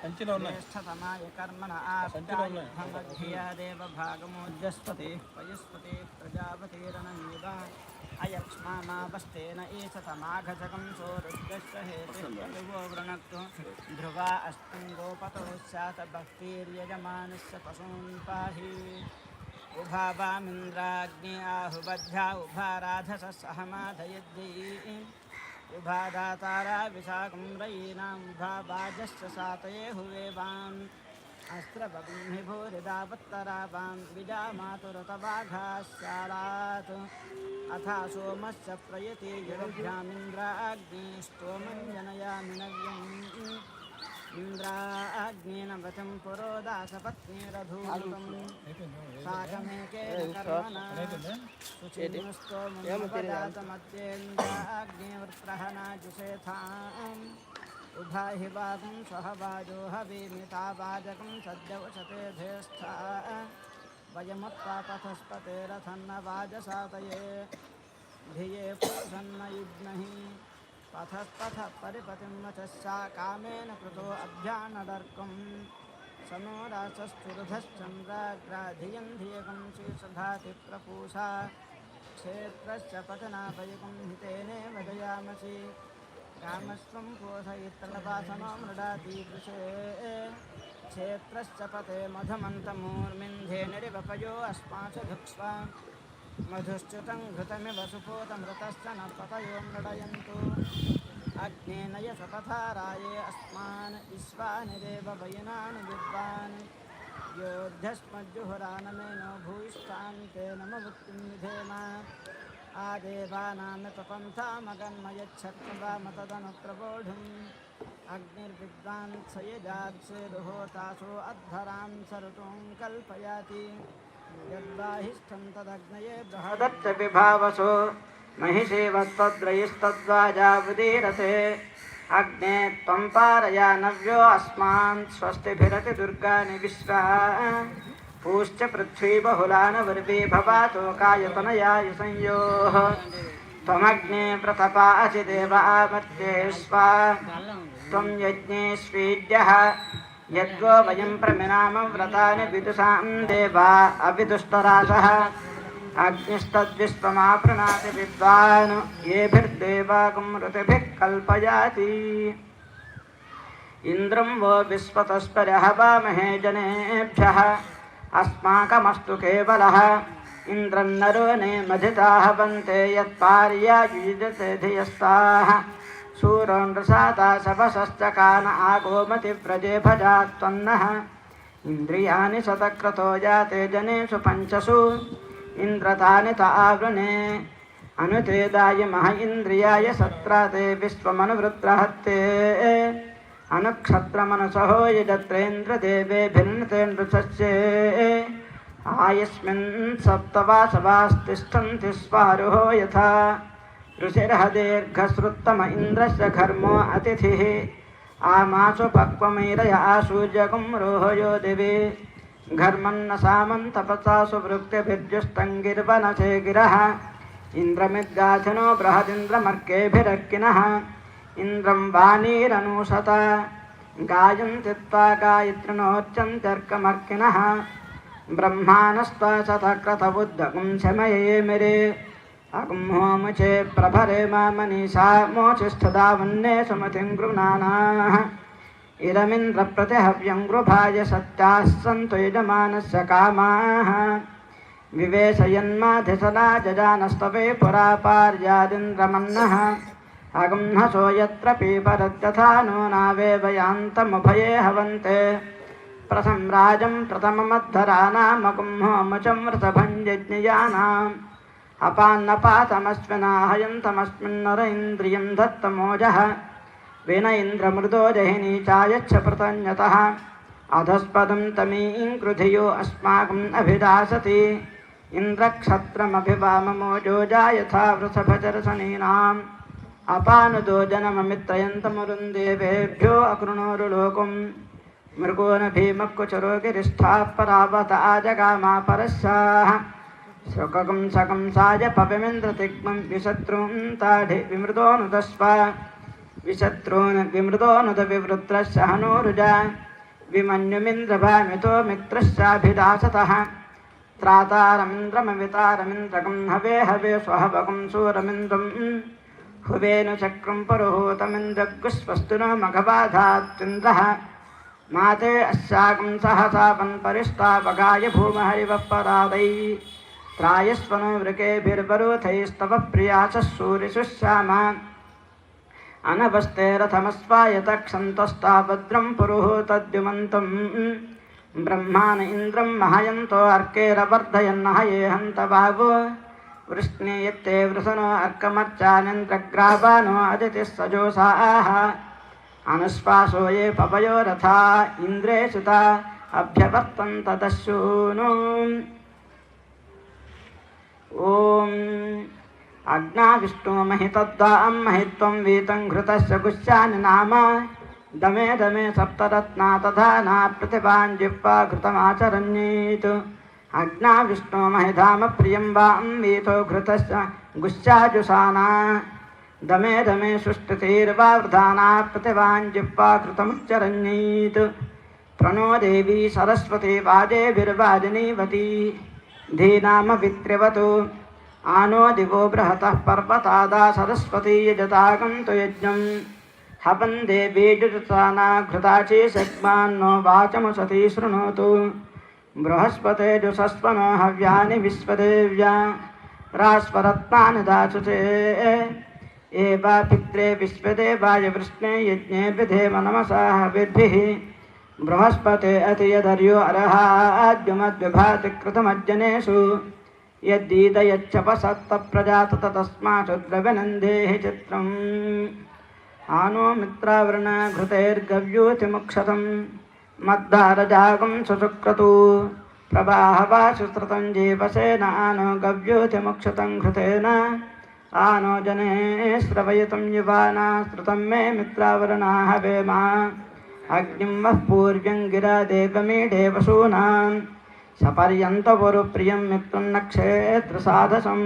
సంచిలో భాగమోజస్పతి పయుస్పతి ప్రజాపతిరనమీవ అయక్ష్మామావస్తేన ఈశతమాఘజకం సోరుద్గశ్చ హేతుర్వో వృణక్తు ధ్రువా అస్మిన్ గోపతో స్యాత భక్తిర్యజమానస్య పశూన్ పాహి ఉభావామింద్రాగ్ని ఆహుబధ్యా ఉభారాధస సహమాధయద్యై. ఉభాదాతారా విశాఖం రయీనాం ఉభావాజశ్చ సాతయే హువేవాన్ అస్త్రబింహిభూరిదావత్తరావాన్ విజామాతురతవాఘాశాలాత్ అథా సోమశ్చ ప్రయతి యురభ్యామింద్రాగ్ని స్తోమం జనయామి నవ్యం ఇంద్రాగ్నేన వచం పురోదాసపత్నిరధూతం సాకమేకేన కర్మణా శుచిమస్తో మునిపదాతమత్యేంద్రాగ్నేవృత్రహణాజుషేథాం ఉభాహి వాగం స్వహవాజో హవీమితావాజకం సద్యవశతేధేస్థ వయముత్పాపథస్పతేరథన్న వాజసాతయే ధియే పూషన్న యుగ్మహి पथ पथ परिपतिं च सा कामेन कृतो अभ्यानडर्कं समो रासस्फुरधश्चन्द्राग्राधियन्धियकं शीर्षधाति प्रपूषा। क्षेत्रश्च पतनापयिकं हितेनेव जयामसि कामस्त्वं पोषयित्रपासनो मृडातीदृशे क्षेत्रश्च पते मधमन्तमूर्मिन्धे निरिवपयो अस्मासु धुक्ष्व मधुश्च्युतं घृतमिव सुपोतमृतश्च न पतयो मृडयन्तु अग्नेन यशपथाराये अस्मान् विश्वानि देववयनानि विद्वान् योध्यस्मज्जुहुरानमेनो भूयिष्ठान्ते नम मुक्तिं विधेम आदेवानामपन्थामगन्मयच्छत्वामतदनुप्रबोढुम् अग्निर्विद्वान् स यजात्सेदुहोतासो अध्वरान् सरतुं कल्पयाति यद्वाहिष्ठं तदग्नये बृहदच्च विभावसो महिषेवत्तद्रयिस्तद्वाजावुदीरते अग्ने त्वं पारया नव्यो अस्मान् स्वस्तिभिरति दुर्गानि विश्वा। पूश्च पृथ्वी बहुलानवर्वे भवातो कायतनयाय संयोः। त्वमग्ने प्रतपासि देव आमर्त्ये स्वा त्वं यज्ञेष्वीड्यः यद्वो वयं प्रमिनाम व्रतानि विदुषां देवा अविदुष्टरासः अग्निस्तद्विश्वमापृणाति विद्वान् येभिर्देवागं ऋतिभिः कल्पयाति इन्द्रं वो विश्वतस्परः वामहे जनेभ्यः अस्माकमस्तु केवलः इन्द्रन्नरो नेमधिताः वन्ते यत्पार्यायुजते धियस्ताः शूरो नृसाता सभसश्च कान आगोमतिव्रजे भजा त्वन्नः इन्द्रियाणि शतक्रतो जाते जनेषु पञ्चसु इन्द्रतानि त आवृणे अनुतेदाय मह इन्द्रियाय सत्राते विश्वमनुवृत्रहत्ते अनुक्षत्रमनसहो यजत्रेन्द्रदेवेभिर्नृतेन्द्रसस्ये आयस्मिन् सप्तवासवास्तिष्ठन्ति स्वारुहो यथा ऋषिरः दीर्घश्रुत्तम इन्द्रस्य घर्मो अतिथिः आमासु पक्वमैरय आसूजगं रोहयो दिवि। घर्मन्न सामन्तपसासु वृक्तिभिर्जुष्टङ्गिर्वनसे गिरः। इन्द्रमिद्गाथिनो बृहदिन्द्रमर्केभिरक्किनः। इन्द्रं वाणीरनुशत गायन्ति त्वा गायत्रिणोच्चन्त्यर्कमर्किनः ब्रह्माणस्त्वा शतक्रतबुद्धगुं शमये मिरे। అగ్మోముచే ప్రభరే మా మనీషా మోచిష్ఠదా వన్నే సుమతిం గృహ్ణానా. ఇరమింద్ర ప్రతిహవ్యం గృభాయ సత్యాస్సంతు యజమానస్ కామా. వివేశయన్మాధిసలా జజానస్తవే పురా పార్యాదింద్రమన్న. అగంహసో యత్ర పీపరద్యథా నూనావేవయాంతముభయే హవంతే. ప్రసంరాజం ప్రథమమద్ధరానామగుంహోమచం వృషభం అపాన్నపాతమస్మినాహయం తమస్మిన్నర ఇంద్రియం దత్తమోజ విన ఇంద్రమృదో జహిని చాయచ్చ ప్రతన్యత అధస్పదం తమీంకృధియో అస్మాకం అభిదాసతి ఇంద్రక్షత్రమభివామమోజోజా యథా వృషభచరసనీనాం అపానుదో జనమమిత్రయంతమురుందేవేభ్యో అకృణోరులోకం మృగోన భీమక్కుచరోగిరిష్ఠా పరావత ఆజగామా పరస్యాహ శుకం శకం సాయ పవిమింద్రతిగ్మం విశత్రుం తాఢి విమృతోనుదస్వ. విశత్రూన్ విమృతోనుద వివృత్ర సహనూరుజ విమన్యుమింద్రభామితో మిత్రశ్చాభిదాసత. త్రాతారమింద్రమవితారమింద్రకం హవే హవే స్వహవకం సూరమింద్రం. హువేను చక్రం పరుహూతమింద్రగ్గుస్వస్తు ను మఘబాధాత్వింద్ర మాతే అశాకం సహసాపన్ పరిష్టాపగాయ భూమహరివపరాదై अस्याकं सहसापन् परिष्टापगाय भूमहरिवः परादै त्रायस्वनो वृकेभिर्वरुथैस्तव प्रिया च सूरिषुश्यामा अनवस्ते रथमस्वायतक्षन्तस्ताभद्रं पुरुहूतद्युमन्तं ब्रह्माण इन्द्रं महयन्तो अर्केरवर्धयन्नः ये हन्त बावो वृष्णीयत्ते वृषनो अर्कमर्चानिन्द्रग्रावानो अदितिः सजोषाः अनुश्वासो ये पवयो रथा इन्द्रे सुता अभ्यवर्तन्त ఓం అజ్ఞా విష్ణుమహి తద్దాం మహిత్వం వీతం ఘృతస్య గుశ్యాని నామ. దమే దమే సప్తరత్నా తథా నా ప్రతిభాంజిహ్వా ఘృతమాచరణ్యేత్ అజ్ఞా విష్ణుమహి ధామ ప్రియం వాం వీతో ఘృతస్య గుశ్చాజుషానా దమే దమే సుష్టితీర్వా వృధానా ప్రతిభాంజిహ్వా ఘృతముచ్చరణ్యేత్ ప్రణో దేవీ సరస్వతి వాదే విర్వాదినీవతి धीनाम वित्र्यवतु आनो दिवो बृहतः पर्वतादा सरस्वती यजतागन्तु यज्ञम् हवन् देवी जुजुताना घृताची शग्मान्नो वाचमुसती शृणोतु। बृहस्पते जुषस्वनो हव्यानि विश्वदेव्या। रास्वरत्नानि एवा पित्रे विश्वदेवाय वृष्णे यज्ञे विधेम नमसा हविर्भिः बृहस्पति अति यदर्यो अर्हाद्युमद्विभातिकृतमज्जनेषु यद्दीत यच्छपसत्तप्रजात ततस्माशु द्रविनन्देः चित्रम्। आनो मित्रावृणघृतैर्गव्यूतिमुक्षतं मद्दारजागं सुसुक्रतु। प्रवाहवा सुसृतं जीवसेन आनो गव्यूतिमुक्षतं घृतेन। आनो जने श्रवयितं युवाना श्रुतं मे मित्रावरणाः वेमा। अग्निं वः पूर्व्यं गिरा देवमीढे वसूनां सपर्यन्तपुरुप्रियं मित्रं नक्षेत्रसाधसं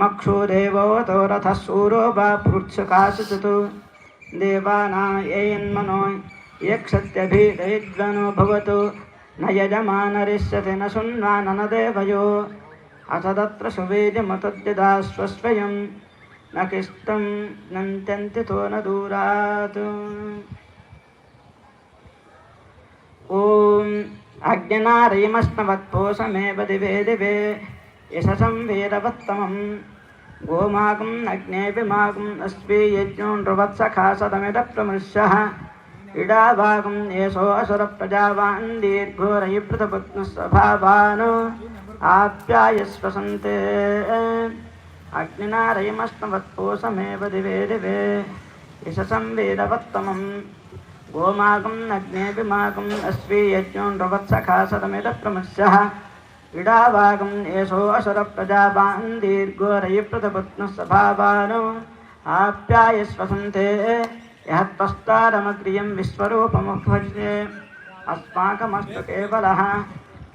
मक्षुदेवोतो रथः सूरो वा पृच्छकाशचतु देवानां येन्मनो यक्षत्यभिदयद्वनो भवतु न यजमानरिष्यति न शृण्वानन देवयो अथ तत्र सुवेद्यमतद्यदा स्वस्वयं न किष्टं नन्त्यन्तितो न दूरात् ॐ अज्ञनारयमस्नवत्पोषमेव दिवे दिवे यशसं वीरवत्तमं गोमागं नग्नेऽपि मागम् अस्मि यज्ञो नृवत्सखा सदमिदप्रमृश्यः इडाभागं येषो असुरप्रजावान् दीर्घोरयिपृतपत्नस्वभावान् आप्यायस्वसन्ते अग्निनारयमस्नवत्पोषमेव दिवे दिवे यशसं वीरवत्तमम् गोमागं नग्नेऽपि मागम् अस्मि यज्ञो नृवत्सखा सदमिदप्रमृश्यः इडाभागं येषो असुरप्रजावान् दीर्घोरयिपृतपत्नस्वभावान् आप्यायस्वसन्ते यः त्वस्तारमग्रियं विश्वरूपमुपभज्ये अस्माकमस्तु केवलः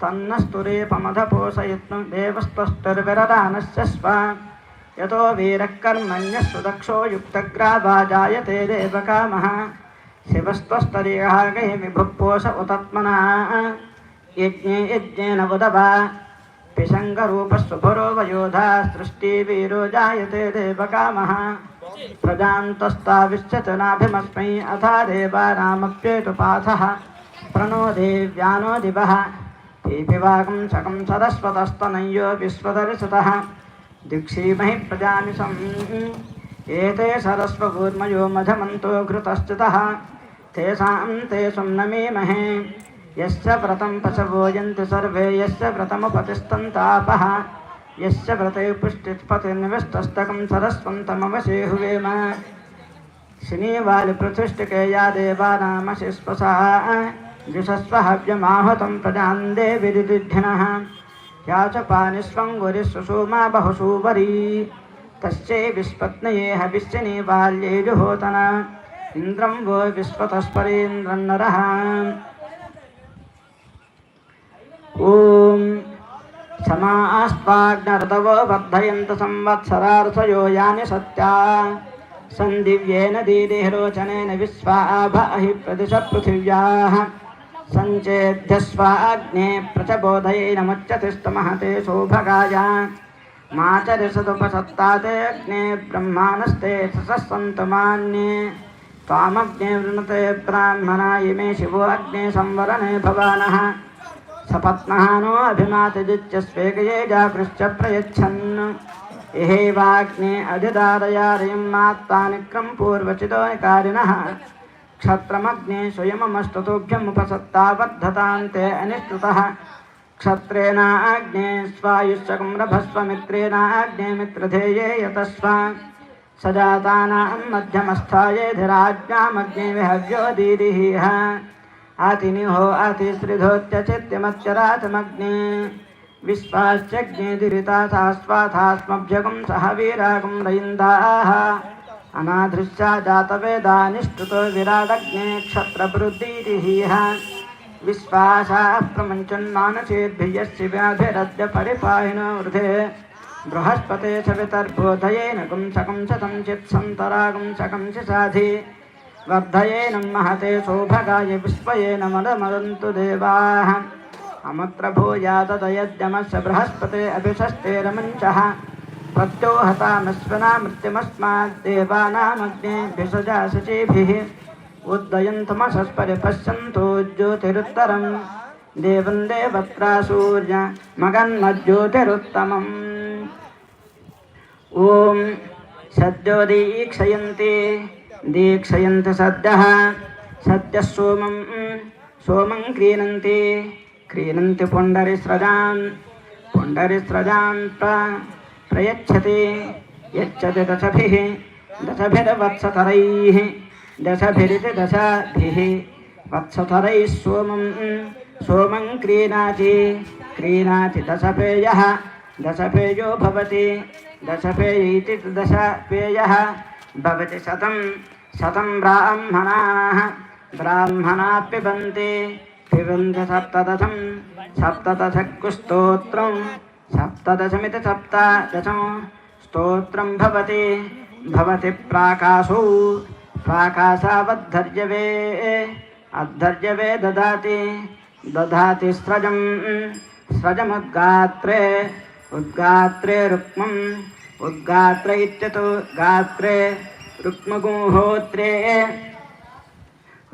तन्नस्तुरेपमधपोषयत्नु देवस्त्वष्टुर्विरदानस्य स्व यतो वीरः कर्मण्यः सुदक्षो युक्तग्रावा जायते देवकामः शिवस्त्वस्तरीयः गै विभुपोष उतत्मना। यज्ञे यज्ञेन उदवा पिशङ्गरूपस्वपुरो वयोधा सृष्टिवीरो जायते देवकामः। प्रजान्तस्ताविश्यत नाभिमस्मै अथा देवानामप्येतुपाथः प्रणो देव्यानो दिवः। पीपिवाकं शकं सरस्वतस्तनय्यो विश्वदर्शतः। दिक्षीमहि प्रजामिषम् एते सरस्वकूर्मयो मधमन्तो घृतश्चितः। तेषां ते सुम्नमीमहे यस्य व्रतं पशवो यन्ति सर्वे यस्य व्रतमुपतिष्ठन्तापः। यस्य व्रते पुष्टिपतिर्निविष्टस्तकं सरस्वन्तमवशे हुवेम शनिवालिपृथिष्टिके या देवानामशिष्पसा जुषस्व हव्यमाहुतं प्रजान् देविदिधिनः या च पानिस्वङ्गुरिस्वसोमा बहुसूवरी। तस्यै विस्पत्नये हविष्यनि बाल्ये जुहोतन। इंद्रम वो विश्वतस्परेन्द्रन्नर ओम क्षमास्वाग्नर्दव बद्धयन्त संवत्सरार्षयो यानि सत्या। सन्दिव्येन दीदेहरोचनेन विश्वाभहि प्रतिशपृथिव्याः सञ्चेध्यस्वाग्ने प्रचबोधयेनमुच्यति स्तमः ते शोभगाया। मा च ऋषदुपसत्ता ते अग्ने ब्रह्माणस्ते सन्तमान्ये मान्ये वृणते ब्राह्मणा इमे शिवो अग्ने संवरणे भवानः। सपत्नः नो अभिमातजिच्य स्वेगये जागृश्च प्रयच्छन्। इहैवाग्ने अधिदारयारयं मात्तानिक्रं पूर्वचितो निकारिणः क्षत्रमग्ने स्वयममस्ततोभ्यमुपसत्तावर्धतान्ते अनिष्टुतः। क्षत्रेणाग्ने स्वायुष्यकं रभस्वमित्रेणाग्ने मित्रधेये यतस्व। सजातानां मध्यमस्थायेधिराज्ञामग्ने विहव्यो दीदिः आतिनिहो आतिश्रिधोत्यचित्यमच्चरातमग्ने विश्वाश्चग्नेदिरिता स्वाथास्मभ्यगं सह वीरागं रयिन्दाः अनाधृश्चा जातवेदानिष्टुतो विराडग्ने क्षत्रवृद्धिः विश्वासाः प्रमुञ्चन्मानसेद्भियस्य व्याधिरद्य परिपाहिनो वृधे बृहस्पते च वितर्बोधयेनकुं सकं शतं चित्सन्तरागुं सकं शिशाधि वर्धयेनं महते सौभगाय विश्वयेन मदमदन्तु देवाः। अमुत्र भूयातदयद्यमस्य बृहस्पते अभिषस्ते रमञ्चः प्रत्योहतामश्वना मृत्युमस्माद्देवानामग्ने भिषजा शुचिभिः उद्दयन्तमसस्परि पश्यन्तु ज्योतिरुत्तरम्। देवत्रा सूर्य मगन्मज्योतिरुत्तमम् ॐ सद्यो दीक्षयन्ति दीक्षयन्ति सद्यः सद्यः सोमं सोमं क्रीणन्ति क्रीणन्ति पुण्डरिस्रजान् पुण्डरिस्रजान् प्र प्रयच्छति यच्छति दशभिः दशभिर्वत्सतरैः दशभिरिति दशभिः वत्सतरैः सोमं सोमं क्रीणाति क्रीणाति दशपेयः, दशपेयो भवति दशपेय इति दशपेयः, भवति शतं शतं ब्राह्मणाः ब्राह्मणाः पिबन्ति पिबन्ति सप्तदशं सप्तदशकुस्तोत्रं सप्तदशमिति सप्तदशं स्तोत्रं भवति भवति प्राकाशौ प्राकाशावद्धर्यवे अद्धर्यवे ददाति ददाति स्रजं स्रजमुद्गात्रे। उद्गात्रे रुक्मम्। उद्गात्र इत्यतो गात्रे रुक्मगुहोत्रे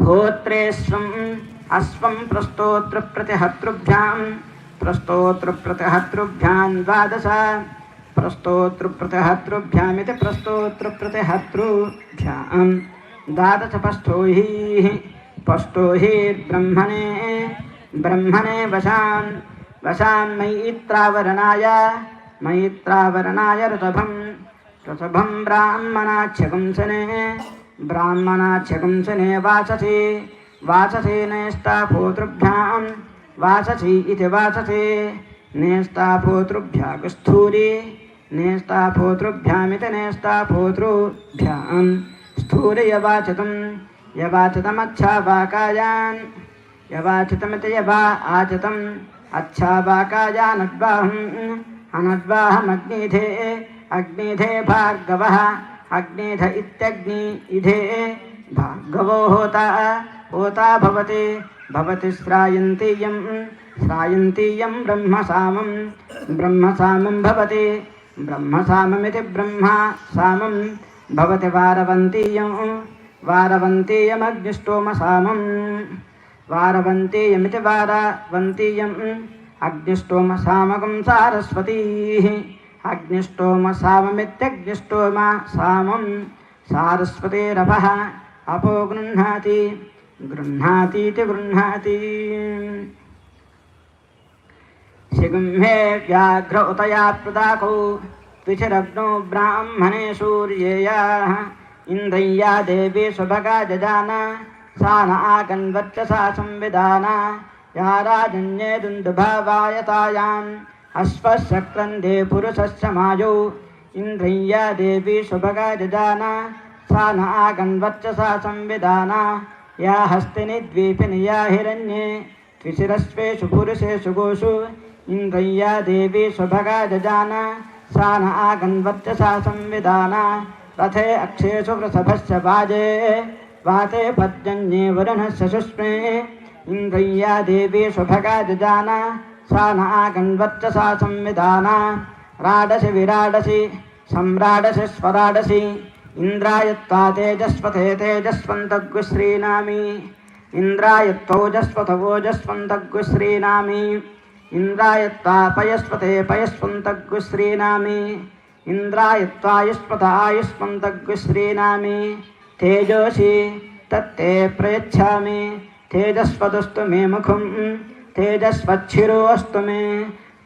होत्रे। स्वम् अश्वं प्रस्तोत्रप्रतिहतृभ्यां प्रस्तोत्रप्रतिहतृभ्यां द्वादश। प्रस्तोत्रप्रतिहतृभ्यामिति प्रस्तोत्रप्रतिहतृभ्यां द्वादशपस्थोहीः पस्थोहीर्ब्रह्मणे ब्रह्मणे। ब्रह्मणे वशान् वशान् मयित्रावरणाय मयित्रावरणाय ऋषभं ऋषभं ब्राह्मणाच्छकुंसने वाचसे वाचसे वाससे नेष्टापोतृभ्यां वाचसे इति वाससे नेष्टापोतृभ्या कुस्थूरी नेष्टापोतृभ्यामिति नेष्टापोतृभ्यां स्थूरि यवाचतं यवाचतमच्छावाकायान्। यवाचितमिति यवा आचितम् अच्छावाकायानड्वाहम् अनड्वाहमग्निधे अग्निधे भार्गवः अग्निध इत्यग्नि इधे भार्गवो होता होता भवति भवति श्रायन्तीयं श्रायन्तीयं ब्रह्मसामं ब्रह्मसामं भवति ब्रह्मसाममिति ब्रह्मा सामं भवति वारवन्तीयं वारवन्तीयमग्निष्टोमसामं वारवन्तीयमिति वारवन्तीयम् अग्निष्टोमसामकं सारस्वतीः अग्निष्टोमसाममित्यग्निष्टोम सामं सारस्वतीरभः अपो गृह्णाति गृह्णातीति गृह्णाति शिगुम्हे व्याघ्र उतया प्रदाकौ त्विषरग्नो ब्राह्मणे सूर्येयाः इन्द्रय्या देवी सुभगा जजान सा न आकन्वर्चसा संविधाना या राजन्ये दुन्दुभावायतायाम् अश्वशक्रन्दे पुरुषस्य मायौ इन्द्रय्या देवी सुभगा जजान सा न आगन्वर्चसा संविधाना या हस्तिनि द्वीपिनि या हिरण्ये त्रिशिरस्वेषु पुरुषेषु गोषु इन्द्रय्या देवी सुभगा जजान सा न आगन्वर्चसा संविधाना रथे अक्षेषु वृषभस्य वाजे वाते पद्यन्ये वरुणस्य शुष्मे इन्द्रिया देवी शुभगा जजाना सा नागन्वर्चसा संविधाना राडसि विराडसि सम्राडसि स्वराडसि इन्द्रायत्वा तेजस्वथे तेजस्वन्तग्श्रीणामि इन्द्रायत्तोजस्वथवोजस्वन्तग्श्रीणामि इन्द्रायत्वा पयस्वथे पयस्वन्तग्श्रीणामि इन्द्रायत्वायुष्पथ आयुष्मन्तग्श्रीणामि తేజోషి తత్తే ప్రయచ్ఛామి తేజస్వదస్తు మే ముఖం తేజస్వచ్చిరోస్తు మే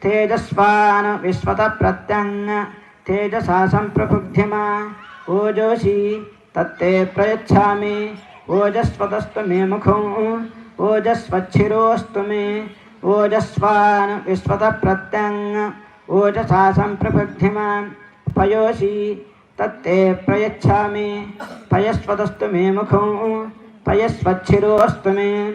తేజస్వాన్ విశ్వత ప్రత్యంగ తేజసా సంప్రబుద్ధిమా ఓజోషి తత్తే ప్రయచ్ఛామి ఓజస్వతస్తు మే ముఖం ఓజస్వచ్చిరోస్తు మే ఓజస్వాన్ విశ్వత ప్రత్యంగ ఓజసా సంప్రబుద్ధిమా పయోషి तत्ते प्रयच्छामि। पयस्वदस्तु मे मुखं, पयस्वच्छिरोऽस्तु मे।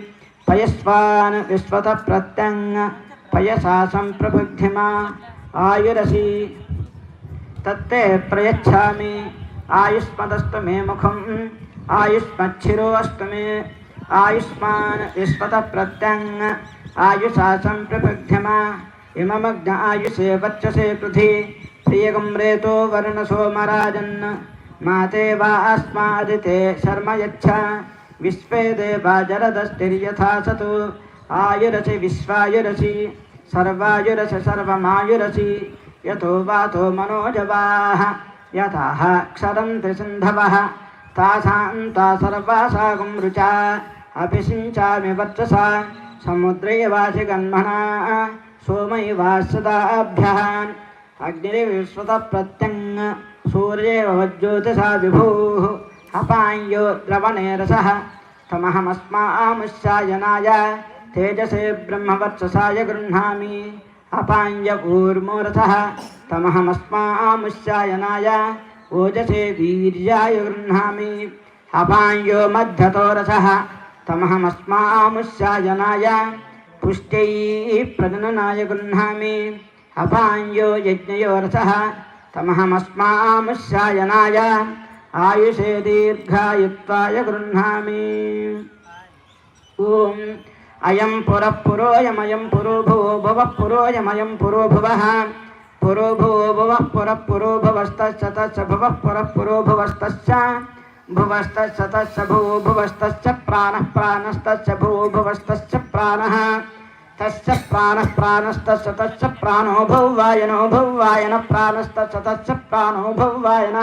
पयस्वान् विश्वतः प्रत्यङ् पयसा सम्प्रबुद्धिमा। आयुरसि। तत्ते प्रयच्छामि। आयुष्मदस्तु मे मुखम् आयुष्मच्छिरोऽस्तु मे। आयुष्मान् विश्वतः प्रत्यङ् आयुषा सम्प्रबुद्धिमा। इममग्न आयुषे वक्षसे पृथि। प्रियगं रेतो वर्णसोमराजन् माते वा अस्मादिते शर्म यच्छ। विश्वे देवा जरदस्तिर्यथा सतु। आयुरसि, विश्वायुरसि, सर्वायुरस, सर्वमायुरसि, यतो वातो मनोजवाः। यथाः क्षरन्ति सिन्धवः तासां ता सर्वासागं रुचा। अपि सिञ्चामि वर्चसा। समुद्रे वासि गन्मना। अग्निर्विश्वतः प्रत्यङ् सूर्येवज्योतिषा विभुः अपाञ्यो द्रवणे रसः तमहमस्मामुश्चायनाय तेजसे ब्रह्मवर्चसाय गृह्णामि अपाञ्यपूर्मोरथः तमहमस्मामुश्चायनाय ओजसे वीर्याय गृह्णामि अपाञ्यो मध्यतो रसः तमहमस्मामुश्चायनाय पुष्ट्यै प्रजननाय गृह्णामि अपाञ्यो यज्ञयो रसः तमहमस्मामुश्चायनाय आयुषे दीर्घायुत्वाय गृह्णामि। ॐ अयं पुरः पुरोऽयमयं पुरो भुवो भुवः पुरोऽयमयं पुरो भुवः पुरो भुवो भुवः पुरः पुरो भुवस्तश्च तश्च भुवः पुरः भुवो भुवस्तश्च प्राणः प्राणस्तश्च भुवो भुवस्तश्च प्राणः। తస్య ప్రాణ ప్రాణస్తస్య తస్య ప్రాణో భౌవాయనో భౌవాయన ప్రాణస్తస్య తస్య ప్రాణో భౌవాయన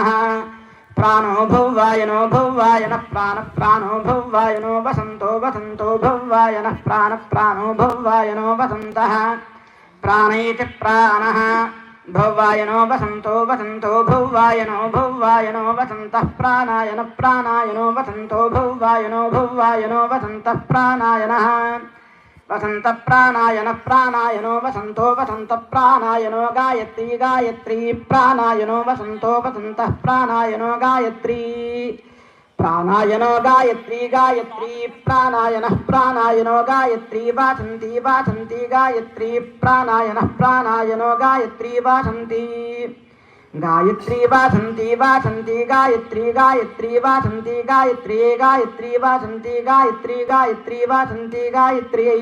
ప్రాణో భౌవాయనో భౌవాయన ప్రాణ ప్రాణో భౌవాయనో వసంతో వసంతో భౌవాయన ప్రాణ ప్రాణో భౌవాయనో వసంత ప్రాణైతి ప్రాణ భౌవాయనో వసంతో వసంతో భౌవాయనో భౌవాయనో వసంత ప్రాణాయన ప్రాణాయనో వసంతో భౌవాయనో భౌవాయనో వసంత ప్రాణాయన వసంత ప్రాణాయన ప్రాణాయనో వసంతో వసంత ప్రాణాయనో గాయత్రి గాయత్రి ప్రాణాయనో వసంతో వసంత ప్రాణాయనో గాయత్రి. ప్రాణాయనో గాయత్రి గాయత్రి ప్రాణాయన ప్రాణాయనో గాయత్రి వాసంతి వాసంతి గాయత్రి ప్రాణాయన ప్రాణాయనో గాయత్రి వాసంతి. గాయత్రీ వాసంతి వాసంతి గాయత్రీ గాయత్రీ వాసంతి గాయత్రీ గాయత్రీ వాసంతి గాయత్రీ గాయత్రీ వాసంతి గాయత్ర్యై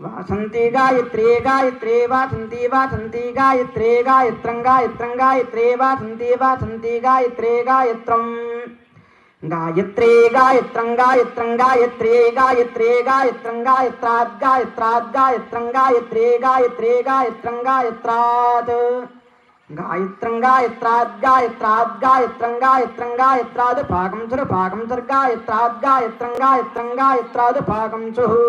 వాసంతి గాయత్రీ గాయత్రీ వాసంతి వాసంతి గాయత్రీ గాయత్రం గాయత్రం గాయత్రీ వాసంతి వాసంతి గాయత్రీ గాయత్రం. గాయత్రీ గాయత్రం గాయత్రం గాయత్రీ గాయత్రీ గాయత్రం గాయత్రాత్ గాయత్రాత్ గాయత్రం గాయత్రీ గాయత్రీ గాయత్రం గాయత్రాత్. గాయత్రంగాయత్రాద్గాయత్రాద్గాయత్రంగాయత్రంగాయత్రాదు పాకం చురు పాకం చుర్గాయత్రాద్గాయత్రంగాయత్రంగాయత్రాదు పాకం చుహు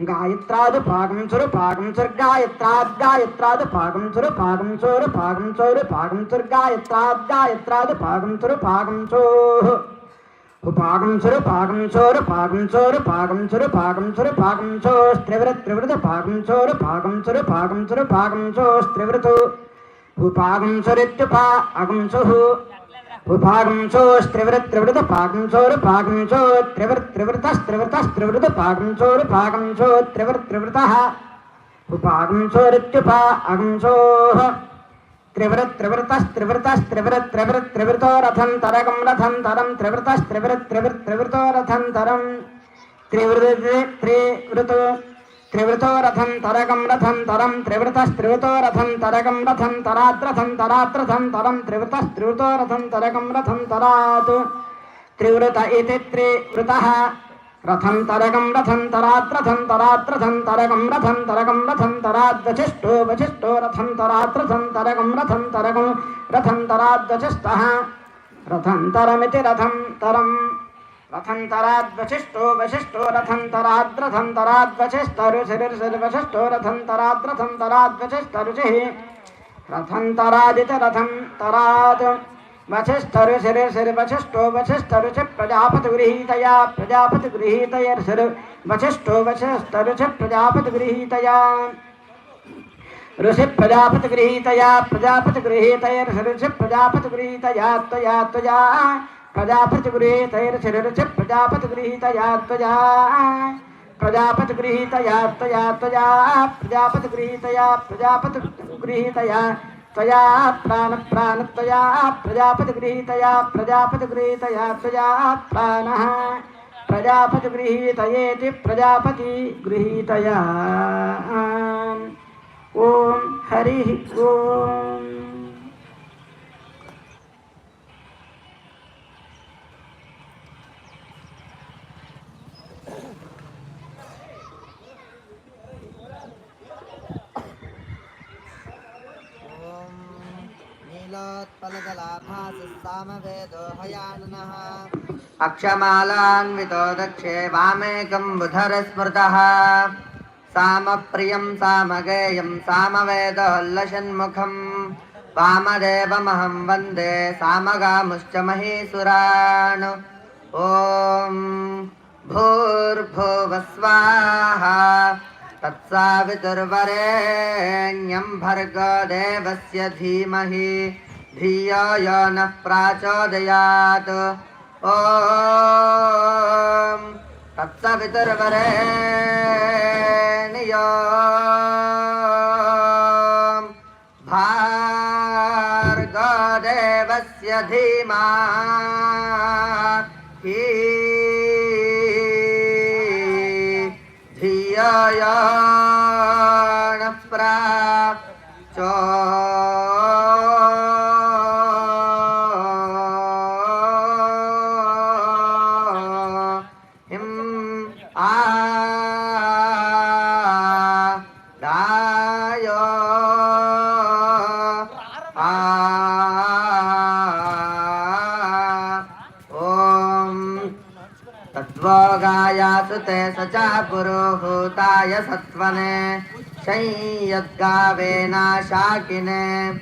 గాయత్రాదు పాకం చురు పాకం చుర్గాయత్రాద్గాయత్రాదు పాకం చురు పాకం చోరు పాకం చోరు పాకం చుర్గాయత్రాద్గాయత్రాదు పాకం చురు పాకం చోహు పాకం చురు పాకం చోరు పాకం చోరు పాకం చురు పాకం చురు పాకం చోస్త్రివృత్ త్రివృత పాకం చోరు పాకం చురు పాకం చురు పాకం చోస్త్రివృతు భూపాగంసురిత్యుపా అగంసు భూపాగంసోస్త్రివృత్రివృత పాగంసోరు పాగంసోత్రివృత్రివృతస్త్రివృతస్త్రివృత పాగంసోరు పాగంసోత్రివృత్రివృత భూపాగంసోరిత్యుపా అగంసో త్రివృత్రివృతస్త్రివృతస్త్రివృత్రివృత్రివృతో రథం తరగం రథం తరం త్రివృతస్త్రివృత్రివృత్రివృతో రథం తరం త్రివృతి త్రివృతో త్రివృతో రథం తరగం రథం తరం త్రివృతస్త్రివృతో రథం తరగం రథం తరాద్రథం తరాద్రథం తరం త్రివృతస్త్రివృతో రథం తరగం రథం తరాత్ త్రివృత ఇది త్రివృత రథం తరగం రథం తరాద్రథం తరాద్రథం తరగం రథం తరగం రథం తరాద్వచిష్టో వచిష్టో రథం తరాద్రథం తరగం రథం తరగం రథం తరాద్వచిష్ట రథం తరమితి రథం తరం रथन्तराद्वशिष्ठो वशिष्ठो रथन्तराद्रथन्तराद्वशिष्ठरुषिरुषिर्वशिष्ठो रथन्तराद्रथन्तराद्वशिष्ठरुषिः रथन्तरादित रथन्तरात् वशिष्ठरुषिरुषिर्वशिष्ठो वशिष्ठरुषि प्रजापतिगृहीतया प्रजापतिगृहीतयर्षिर्वशिष्ठो वशिष्ठरुषि प्रजापतिगृहीतया ऋषि प्रजापतिगृहीतया प्रजापतिगृहीतयर्षिरुषि प्रजापतिगृहीतया त्वया त्वया प्रजापतिगृहीतैर्षिरुचि प्रजापतिगृहीतया त्वया प्रजापतिगृहीतया त्वया त्वया प्रजापतिगृहीतया प्रजापतिगृहीतया त्वया प्राणप्राणत्वया प्रजापतिगृहीतया प्रजापतिगृहीतया त्वया प्राणः प्रजापतिगृहीतयेति प्रजापतिगृहीतया ॐ हरिः ॐ नीलोत्पलजलाभासः सामवेदो हयाननः अक्षमालान्वितो दक्षे वामेकं बुधरस्मृतः। सामप्रियं, सामगेयं सामवेदोल्लषन्मुखम् वामदेवमहं वंदे सामगामुश्च महीसुरान्। ॐ भूर्भुवस्वाहा। तत्सावितुर्वरेण्यं भर्गदेवस्य धीमहि धियो यो नः प्राचोदयात्। ॐ तत्सवितुर्वरेण्यो भार्गदेवस्य धीमा धियो यो सत्वने शय्यद्गावेनाशाकिने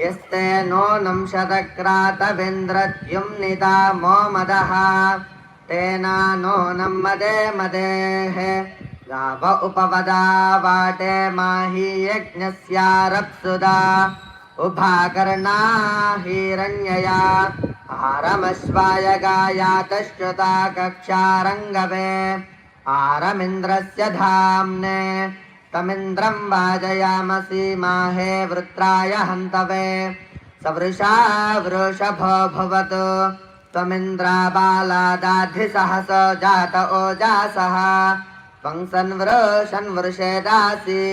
यस्ते नूनं शतक्रातविन्द्रद्युम्निदा मो मदः तेना नूनं मदे मदेः गाव उपवदा वाटे माहि यज्ञस्यारप्सुदा। उभाकर्णा हिरण्यया। आरमश्वाय गायातश्रुता कक्षारङ्गवे आरमिन्द्रस्य धाम्ने तमिन्द्रं वाजयामसि माहे वृत्राय हन्तवे सवृषा वृषभो भवतु त्वमिन्द्रा बालादाधिसहस जात ओजासः त्वं सन्वृषन्वृषे दासि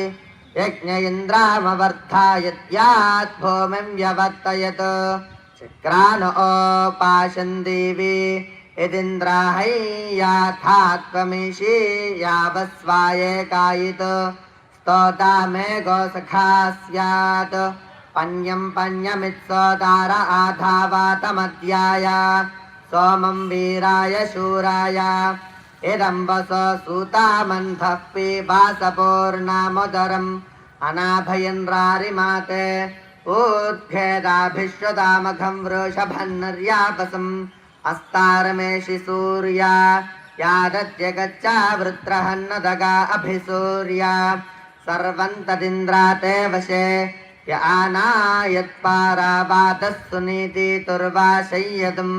यज्ञ इन्द्रामवर्धायत्यात् भूमिं व्यवर्तयत् चक्रान ओपाशन् देवी यदिन्द्राहैयाथा त्वमिषि यावस्वाये कायित् स्तोता मे गोसखा स्यात् पन्यं पन्यमित्सोदार आधावातमद्याय सोमं वीराय शूराय इदम्बस सूतामन्धः पिबासपूर्णामुदरम् अनाभयन्द्रारिमाते ऊर्ध्वेदाभिश्रुतामघं वृषभन्नर्यापसम् अस्तारमेषि सूर्या यादत्य गच्चा वृत्रहन्नदगा अभिसूर्या सर्वं तदिन्द्रा ते वशे य आनायत्पारावातः सुनीतितुर्वाशय्यतुम्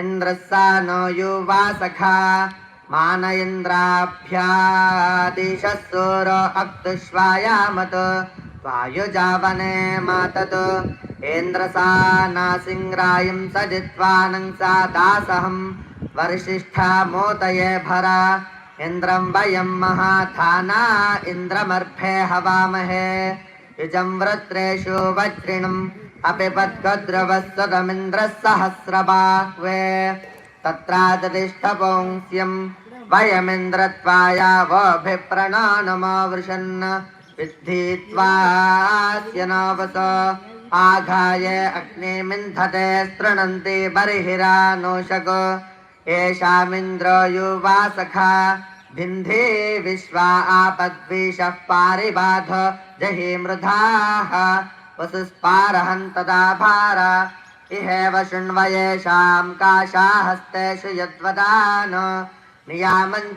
इन्द्रः सा नो युवा सखा मान इन्द्राभ्यादिशः सूरो अक्तुष्वायामत् वायुजावने मातत्। इन्द्रसा नासिङ्ग्रायं स जित्वानं सा दासहं। वरिशिष्ठा मोतये भरा। इन्द्रं वयं महाथाना इन्द्रमर्भे हवामहे। युजं वृत्रेषु वज्रिणम्। अपि पद्गद्रवस्वदमिन्द्रः सहस्रबाह्वे तत्रादतिष्ठपुंस्यम् वयमिन्द्रत्वायावभिप्रणनमवृषन् विद्धि त्वास्य नवस आघाय अग्निमिन्धते stृणन्ति बर्हिरानोषक येषामिन्द्र युवा सखा। भिन्धे विश्वा आपद्विषः पारिबाध। जहि मृधाः। वसुस्पारहन् तदा भार इहेव शृण्वयेषां काशाहस्तेषु यद्वदान नियामम्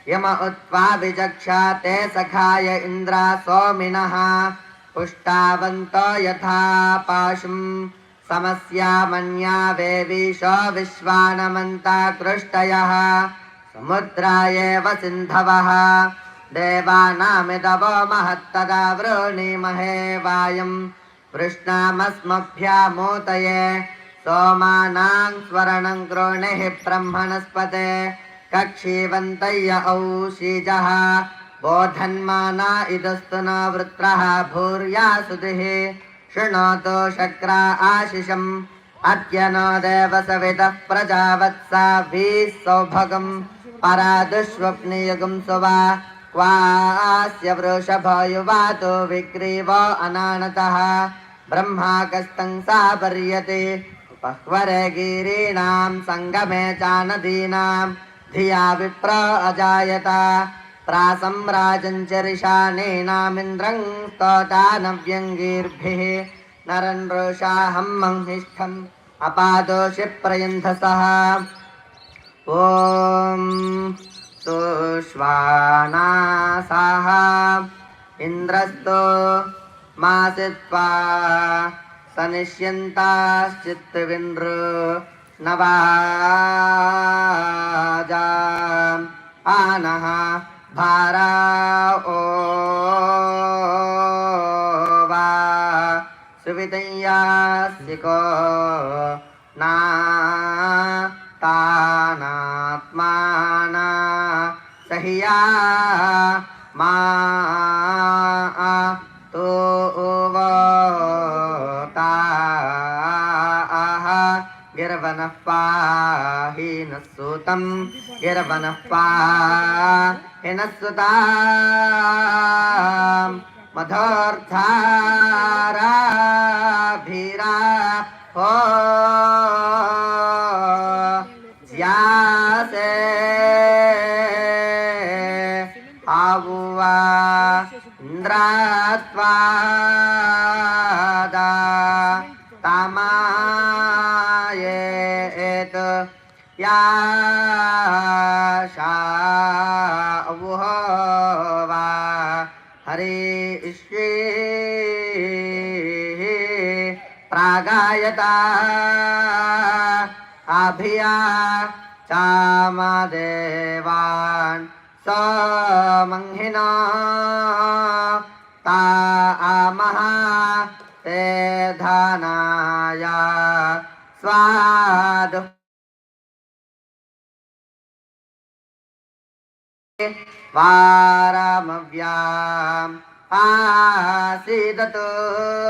चित्रमृञ्जते यम उत्वा विचक्षा ते सखाय इन्द्रा सोमिनः पुष्टावन्त यथा पाशुम् समस्यामन्या वेवीश विश्वानमन्ता कृष्टयः समुद्रायेव सिन्धवः देवानामिदव महत्तदा वृणीमहे वायम् वृष्णामस्मभ्यामोतये सोमानां स्वर्णं गृणिः ब्रह्मणस्पते कक्षीवन्तय्य औषीजः बोधन्माना इदस्तु न वृत्रः भूर्या सुधिः शृणोतु शक्रा आशिषम् अद्य न देव सवितः प्रजावत्सा भीः सौभगम् परादुष्वप्नियुगं सुवा क्वास्य वृषभयुवातो विग्रीव अनानतः ब्रह्माकस्तं सा पर्यते उपह्वरे गिरीणां सङ्गमे च ధియా విప్రా అజాయత ప్రాసం రాజంచరిషానేనామింద్రం స్తోతానవ్యంగీర్భి నరన్ రోషాహం మంహిష్ఠం అపాదోషి ప్రయంధస ఓం సుష్వాణా సహ ఇంద్రస్తో మాసిత్వా సనిష్యంతాశ్చిత్తువింద్రు नवाजा आनः भारा ओ वा। सुवितय्यास्तिको ना तानात्माना सहिया मा दूतं सुता मधोर्थाराभिरा। हो। ज्यासे आवुवा इन्द्रात्वा uh,